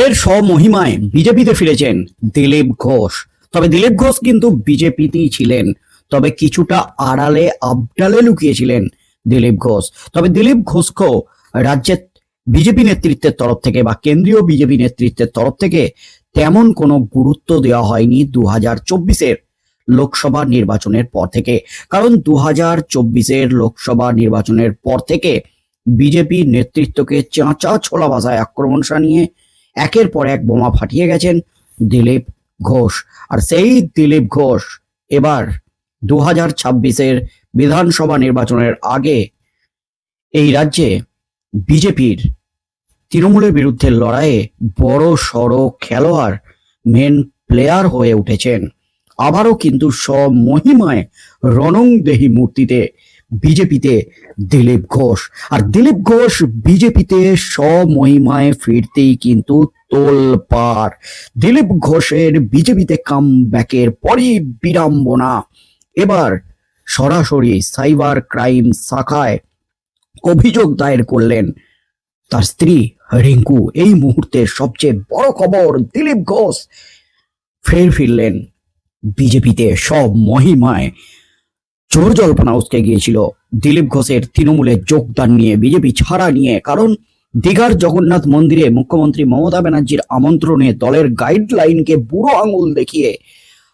ফের স্বমহিমায় বিজেপিতে ফিরেছেন দিলীপ ঘোষ। তবে দিলীপ ঘোষ কিন্তু বিজেপিতেই ছিলেন। তবে কিছুটা আড়ালে আবডালে লুকিয়েছিলেন দিলীপ ঘোষ। তবে দিলীপ ঘোষকেও রাজ্যের বিজেপি নেতৃত্বের তরফ থেকে বা কেন্দ্রীয় বিজেপি নেতৃত্বের তরফ থেকে তেমন কোনো গুরুত্ব দেওয়া হয়নি দু হাজার চব্বিশের লোকসভা নির্বাচনের পর থেকে। কারণ দু হাজার চব্বিশের লোকসভা নির্বাচনের পর থেকে বিজেপি নেতৃত্বকে চাঁচা ছোলা ভাষায় আক্রমণ শানিয়ে একের পর এক বোমা ফাটিয়ে গেছেন দিলীপ ঘোষ। আর সেই দিলীপ ঘোষ এবার দু হাজার ছাব্বিশের বিধানসভা নির্বাচনের আগে এই রাজ্যে বিজেপির তৃণমূলের বিরুদ্ধে লড়াইয়ে বড় সড় খেলোয়াড় মেন প্লেয়ার হয়ে উঠেছেন। আবারও কিন্তু সব মহিমায় রণংদেহী মূর্তিতে বিজেপিতে দিলীপ ঘোষ। আর দিলীপ ঘোষ বিজেপিতে স্বমহিমায় ফিরতেই কিন্তু তোলপাড়। দিলীপ ঘোষের বিজেপিতে কাম ব্যাকের পরই বিড়ম্বনা। এবার সরাসরি সাইবার ক্রাইম শাখায় অভিযোগ দায়ের করলেন তার স্ত্রী রিঙ্কু। এই মুহূর্তের সবচেয়ে বড় খবর, দিলীপ ঘোষ ফের ফিরলেন বিজেপিতে সব মহিমায় চোর জল্পনা উসকে গিয়েছিল। দিলীপ ঘোষের তৃণমূলে যোগদান নিয়ে বিজেপি ছাড়া নিয়ে, কারণ দীঘার জগন্নাথ মন্দিরে মুখ্যমন্ত্রী মমতা ব্যানার্জির আমন্ত্রণে দলের গাইডলাইনকে বুড়ো আঙুল দেখিয়ে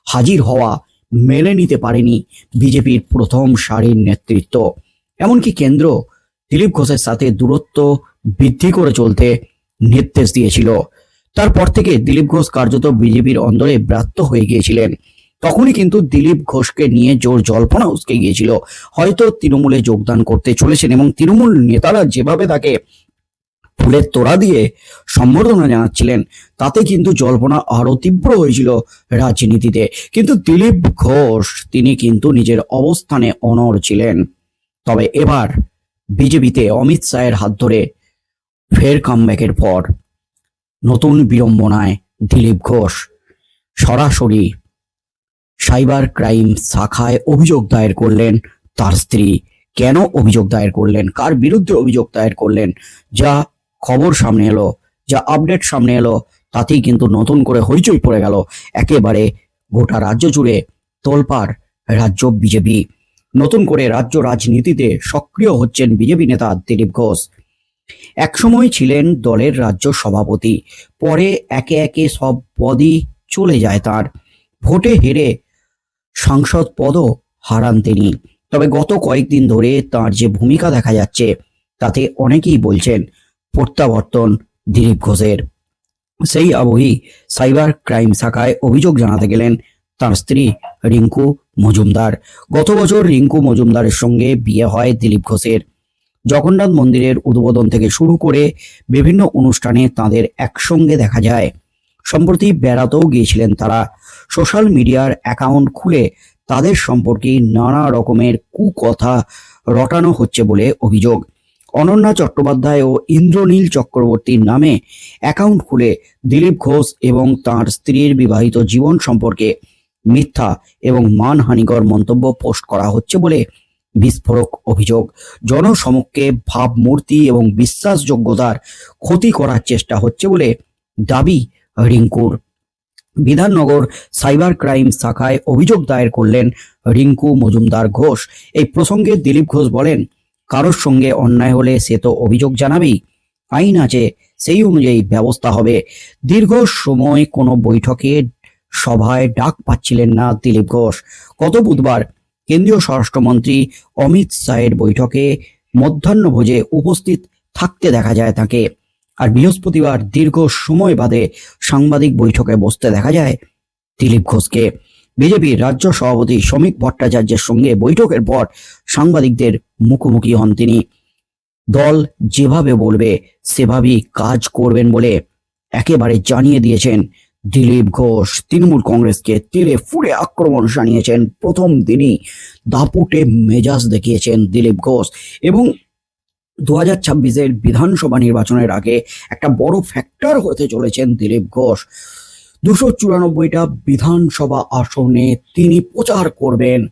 হাজির হওয়া মেনে নিতে পারেনি বিজেপির প্রথম সারির নেতৃত্ব। এমনকি কেন্দ্র দিলীপ ঘোষের সাথে দূরত্ব বৃদ্ধি করে চলতে নির্দেশ দিয়েছিল। তারপর থেকে দিলীপ ঘোষ কার্যত বিজেপির অন্দরে ব্রাত্য হয়ে গিয়েছিলেন। তখনই কিন্তু দিলীপ ঘোষকে নিয়ে জোর জল্পনা উসকে গিয়েছিল। হয়তো তৃণমূলে যোগদান করতে চলেছেন এবং তৃণমূল নেতারা যেভাবে তাকে ফুলের তোড়া দিয়ে সম্বর্ধনা জানাচ্ছিলেন, তাতে কিন্তু জল্পনা আরও তীব্র হয়েছিল রাজনীতিতে। কিন্তু দিলীপ ঘোষ, তিনি কিন্তু নিজের অবস্থানে অনড় ছিলেন। তবে এবার বিজেপিতে অমিত শাহের হাত ধরে ফের কামব্যাকের পর নতুন বিড়ম্বনায় দিলীপ ঘোষ সরাসরি সাইবার ক্রাইম শাখায় অভিযোগ দায়ের করলেন তার স্ত্রী। কেন অভিযোগ দায়ের করলেন? কার বিরুদ্ধে অভিযোগ দায়ের করলেন? যা খবর সামনে এলো, যা আপডেট সামনে এলো, তাতেই কিন্তু নতুন করে হইচই পড়ে গেল। একেবারে গোটা রাজ্য জুড়ে তোলপাড় রাজ্য বিজেপি। নতুন করে রাজ্য রাজনীতিতে সক্রিয় হচ্ছেন বিজেপি নেতা দিলীপ ঘোষ। একসময় ছিলেন দলের রাজ্য সভাপতি, পরে একে একে সব পদই চলে যায় তার। ভোটে হেরে সাংসদ পদও হারান তিনি। তবে গত কয়েকদিন ধরে তার যে ভূমিকা দেখা যাচ্ছে, তাতে অনেকেই বলছেন প্রত্যাবর্তন দিলীপ ঘোষের। সেই আবহেই সাইবার ক্রাইম শাখায় অভিযোগ জানাতে গেলেন তার স্ত্রী রিঙ্কু মজুমদার। গত বছর রিঙ্কু মজুমদারের সঙ্গে বিয়ে হয় দিলীপ ঘোষের। জগন্নাথ মন্দিরের উদ্বোধন থেকে শুরু করে বিভিন্ন অনুষ্ঠানে তাদের একসঙ্গে দেখা যায়। সম্প্রতি বেড়াতেও গিয়েছিলেন তারা। সোশ্যাল মিডিয়ার অ্যাকাউন্ট খুলে তাদের সম্পর্কে নানা রকমের কুকথা রটানো হচ্ছে বলে অভিযোগ। অনন্যা চট্টোপাধ্যায় ও ইন্দ্রনীল চক্রবর্তীর নামে অ্যাকাউন্ট খুলে দিলীপ ঘোষ এবং তার স্ত্রীর বিবাহিত জীবন সম্পর্কে মিথ্যা এবং মানহানিকর মন্তব্য পোস্ট করা হচ্ছে বলে বিস্ফোরক অভিযোগ। জনসমক্ষে ভাবমূর্তি এবং বিশ্বাসযোগ্যতার ক্ষতি করার চেষ্টা হচ্ছে বলে দাবি রিঙ্কুর। বিধাননগর সাইবার ক্রাইম শাখায় অভিযোগ দায়ের করলেন রিঙ্কু মজুমদার ঘোষ। এই প্রসঙ্গে দিলীপ ঘোষ বলেন, কারোর সঙ্গে অন্যায় হলে সে তো অভিযোগ জানাবেই। আইন আছে, সেই অনুযায়ী ব্যবস্থা হবে। দীর্ঘ সময় কোনো বৈঠকে সভায় ডাক পাচ্ছিলেন না দিলীপ ঘোষ। গত বুধবার কেন্দ্রীয় স্বরাষ্ট্রমন্ত্রী অমিত শাহের বৈঠকে মধ্যাহ্নভোজে উপস্থিত থাকতে দেখা যায় তাকে। বৃহস্পতিবার দীর্ঘ সময় বাদে সাংবাদিক বৈঠকে বসতে দেখা যায় দিলীপ ঘোষকে। বিজেপির রাজ্য সভাপতি শ্রমিক ভট্টাচার্যের সঙ্গে বৈঠকের পর সাংবাদিকদের মুখোমুখি হন তিনি। দল যেভাবে বলবে, সেভাবেই কাজ করবেন বলে একেবারে জানিয়ে দিয়েছেন দিলীপ ঘোষ। তৃণমূল কংগ্রেসকে তীরে ফুড়ে আক্রমণ জানিয়েছেন। প্রথম দিনই দাপুটে মেজাজ দেখিয়েছেন দিলীপ ঘোষ এবং দু হাজার ছাব্বিশের বিধানসভা নির্বাচনের আগে একটা বড় ফ্যাক্টর হতে চলেছেন দিলীপ ঘোষ। দুশো চুরানব্বইটা বিধানসভা আসনে তিনি প্রচার করবেন।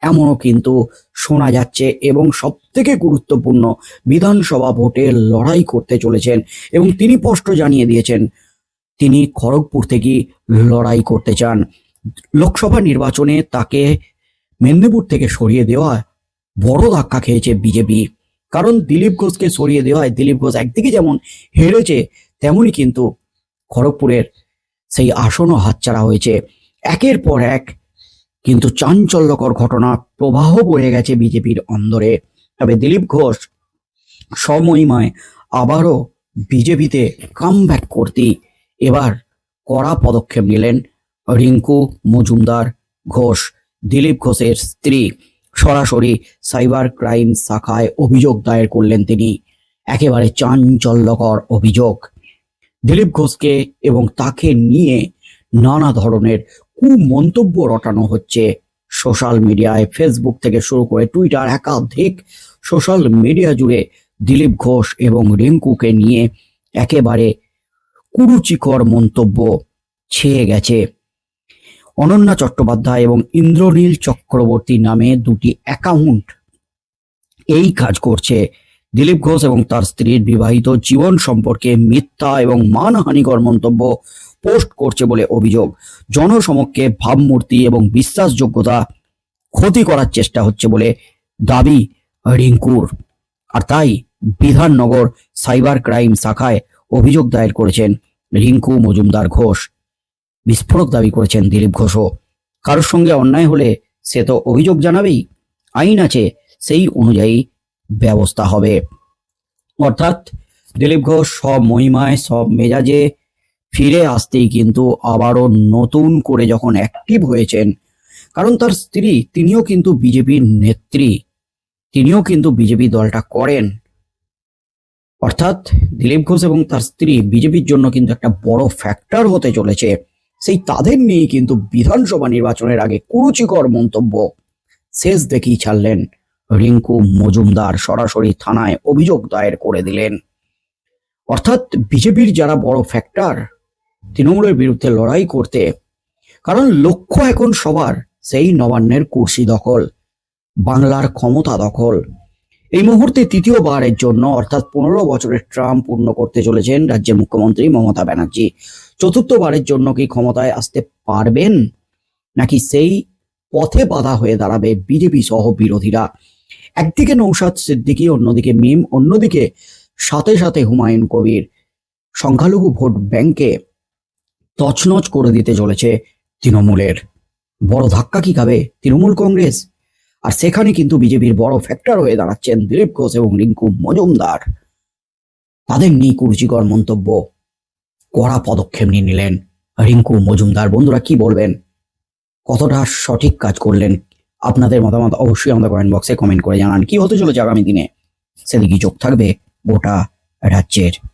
এমনও কিন্তু শোনা যাচ্ছে এবং সব থেকে গুরুত্বপূর্ণ, বিধানসভা ভোটে লড়াই করতে চলেছেন এবং তিনি স্পষ্ট জানিয়ে দিয়েছেন, তিনি খড়গপুর থেকে লড়াই করতে চান। লোকসভা নির্বাচনে তাকে মেদিনীপুর থেকে সরিয়ে দেওয়া বড় ধাক্কা খেয়েছে বিজেপি। কারণ দিলীপ ঘোষকে সরিয়ে দেওয়ায় দিলীপ ঘোষ একদিকে যেমন হেরেছে, তেমনই কিন্তু খড়গপুরের সেই আসনও হাতছাড়া হয়েছে। একের পর এক কিন্তু চাঞ্চল্যকর ঘটনা, প্রবাহ বয়ে গেছে বিজেপির অন্দরে। তবে দিলীপ ঘোষ সমহিমায় আবারও বিজেপিতে কাম ব্যাক করতে। এবার কড়া পদক্ষেপ নিলেন রিঙ্কু মজুমদার ঘোষ, দিলীপ ঘোষের স্ত্রী। সরাসরি সাইবার ক্রাইম শাখায় অভিযোগ দায়ের করলেন তিনি। একেবারে চাঞ্চল্যকর অভিযোগ। দিলীপ ঘোষকে এবং তাকে নিয়ে নানা ধরনের কুমন্তব্য রটানো হচ্ছে সোশ্যাল মিডিয়ায়। ফেসবুক থেকে শুরু করে টুইটার একাধিক সোশ্যাল মিডিয়া জুড়ে দিলীপ ঘোষ এবং রিঙ্কুকে নিয়ে একেবারে কুরুচিকর মন্তব্য ছেয়ে গেছে। অনন্যা চট্টোপাধ্যায় এবং ইন্দ্রনীল চক্রবর্তী নামে দুটি অ্যাকাউন্ট এই কাজ করছে। দিলীপ ঘোষ এবং তার স্ত্রীর বিবাহিত জীবন সম্পর্কে মিথ্যা এবং মানহানিকর মন্তব্য পোস্ট করছে বলে অভিযোগ। জনসমক্ষে ভাবমূর্তি এবং বিশ্বাসযোগ্যতা ক্ষতি করার চেষ্টা হচ্ছে বলে দাবি রিঙ্কুর। আর তাই বিধাননগর সাইবার ক্রাইম শাখায় অভিযোগ দায়ের করেছেন রিঙ্কু মজুমদার ঘোষ। বিস্ফোরক দাবি করেছেন দিলীপ ঘোষও। কারোর সঙ্গে অন্যায় হলে সে তো অভিযোগ জানাবেই। আইন আছে, সেই অনুযায়ী ব্যবস্থা হবে। অর্থাৎ দিলীপ ঘোষ সব মহিমায়, সব মেজাজে ফিরে আসতেই কিন্তু আবারও নতুন করে যখন অ্যাক্টিভ হয়েছেন, কারণ তার স্ত্রী, তিনিও কিন্তু বিজেপির নেত্রী, তিনিও কিন্তু বিজেপি দলটা করেন। অর্থাৎ দিলীপ ঘোষ এবং তার স্ত্রী বিজেপির জন্য কিন্তু একটা বড় ফ্যাক্টর হতে চলেছে। সেই তাদের নিয়ে কিন্তু বিধানসভা নির্বাচনের আগে কুরুচিকর মন্তব্য। শেষ দেখেই ছাড়লেন রিঙ্কু মজুমদার সরাসরি থানায় অভিযোগ দায়ের করে দিলেন। অর্থাৎ বিজেপির যারা বড় ফ্যাক্টর তৃণমূলের বিরুদ্ধে লড়াই করতে, কারণ লক্ষ্য এখন সবার সেই নবান্নের কুর্সি দখল, বাংলার ক্ষমতা দখল। এই মুহূর্তে তৃতীয়বারের জন্য, অর্থাৎ পনেরো বছরের ট্রাম্প পূর্ণ করতে চলেছেন রাজ্যের মুখ্যমন্ত্রী মমতা ব্যানার্জি। চতুর্থবারের জন্য কি ক্ষমতায় আসতে পারবেন? নাকি সেই পথে বাধা হয়ে দাঁড়াবে বিজেপি সহ বিরোধীরা? একদিকে নৌসাদ সিদ্দিকী, অন্যদিকে মিম, অন্যদিকে সাথে সাথে হুমায়ুন কবির। সংখ্যালঘু ভোট ব্যাংকে তছনছ করে দিতে চলেছে তৃণমূলের। বড় ধাক্কা কি খাবে তৃণমূল কংগ্রেস। আর সেখানে কিন্তু বিজেপির বড় ফ্যাক্টর হয়ে দাঁড়াচ্ছেন দিলীপ ঘোষ এবং রিঙ্কু মজুমদার। তাদের নিয়ে কুরুচিকর মন্তব্য। কড়া পদক্ষেপ নিয়ে নিলেন। রিঙ্কু মজুমদার, বন্ধুরা কি বলবেন? কতটা সঠিক কাজ করলেন? আপনাদের মতামত অবশ্যই আমাদের কমেন্ট বক্সে কমেন্ট করে জানান। কি হতে চলেছে আগামী দিনে? সেদিকে চোখ থাকবে গোটা রাজ্যের